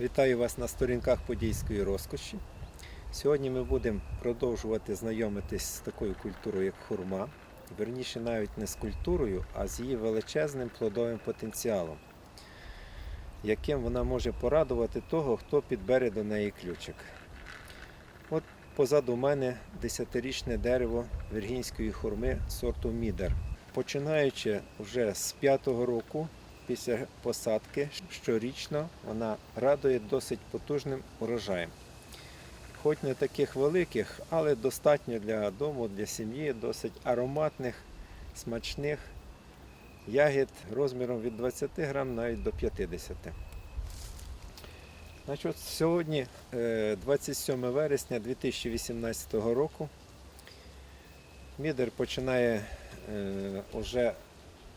Вітаю вас на сторінках подільської розкоші. Сьогодні ми будемо продовжувати знайомитись з такою культурою, як хурма. Верніше навіть не з культурою, а з її величезним плодовим потенціалом, яким вона може порадувати того, хто підбере до неї ключик. От позаду мене десятирічне дерево віргінської хурми сорту Мідер. Починаючи вже з п'ятого року після посадки щорічно вона радує досить потужним урожаєм. Хоч не таких великих, але достатньо для дому, для сім'ї, досить ароматних, смачних ягід розміром від 20 грам навіть до 50. Значить, сьогодні, е, 27 вересня 2018 року, мідер починає е, уже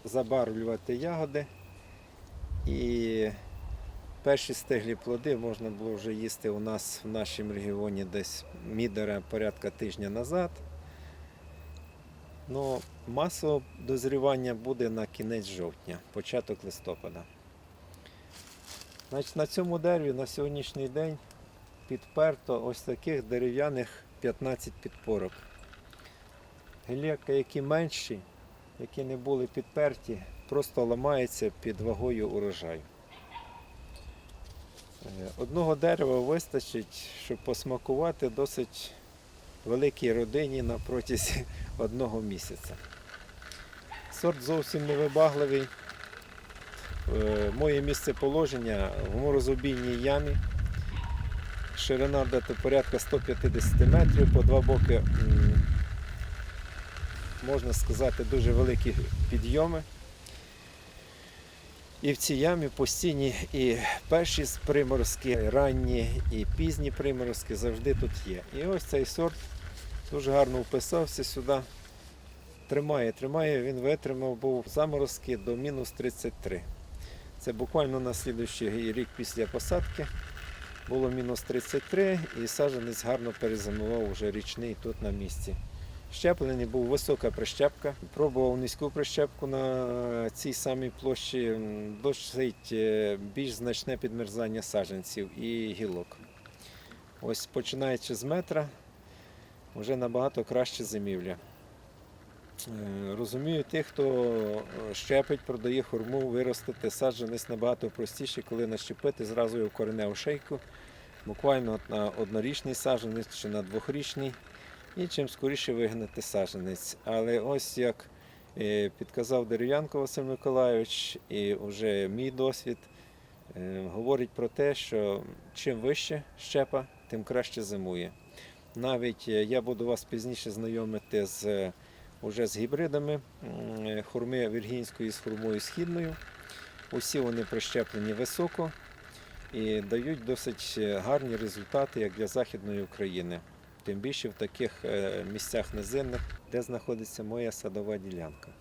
забарвлювати ягоди. І перші стиглі плоди можна було вже їсти у нас в нашому регіоні десь мідера порядка тижня назад. Ну, масове дозрівання буде на кінець жовтня, початок листопада. Значить, на цьому дереві на сьогоднішній день підперто ось таких дерев'яних 15 підпорок. Гілляки, які менші, які не були підперті, просто ламаються під вагою урожаю. Е, Одного дерева вистачить, щоб посмакувати досить великій родині на протязі одного місяця. Сорт зовсім невибагливий. Е, Моє місце положення в морозобійній ямі. Ширина порядка 150 метрів, по два боки, можна сказати, дуже великі підйоми. І в цій ямі постійні і перші приморозки, ранні, і пізні приморозки завжди тут є. І ось цей сорт дуже гарно вписався сюди. Тримає, тримає, він витримав, був заморозки до мінус 33. Це буквально на слідуючий рік після посадки було мінус 33 і саджанець гарно перезимував вже річний тут на місці. Щеплений був висока прищепка. Пробував низьку прищепку на цій самій площі. Досить е, більш значне підмерзання саджанців і гілок. Ось починаючи з метра, вже набагато краще зимівля. Е, Розумію тих, хто е, щепить, продає хурму, виростити саджанець набагато простіше, коли нащепити зразу його кореневу шейку, буквально на однорічний саджанець чи на двохрічний і чим скоріше вигнати саджанець. Але ось як е, підказав Дерев'янко Василь Миколайович, і вже мій досвід е, говорить про те, що чим вище щепа, тим краще зимує. Навіть е, я буду вас пізніше знайомити з уже з гібридами хурми віргінської з хурмою східною. Усі вони прищеплені високо і дають досить гарні результати як для Західної України тим більше в таких е, місцях низинних, де знаходиться моя садова ділянка.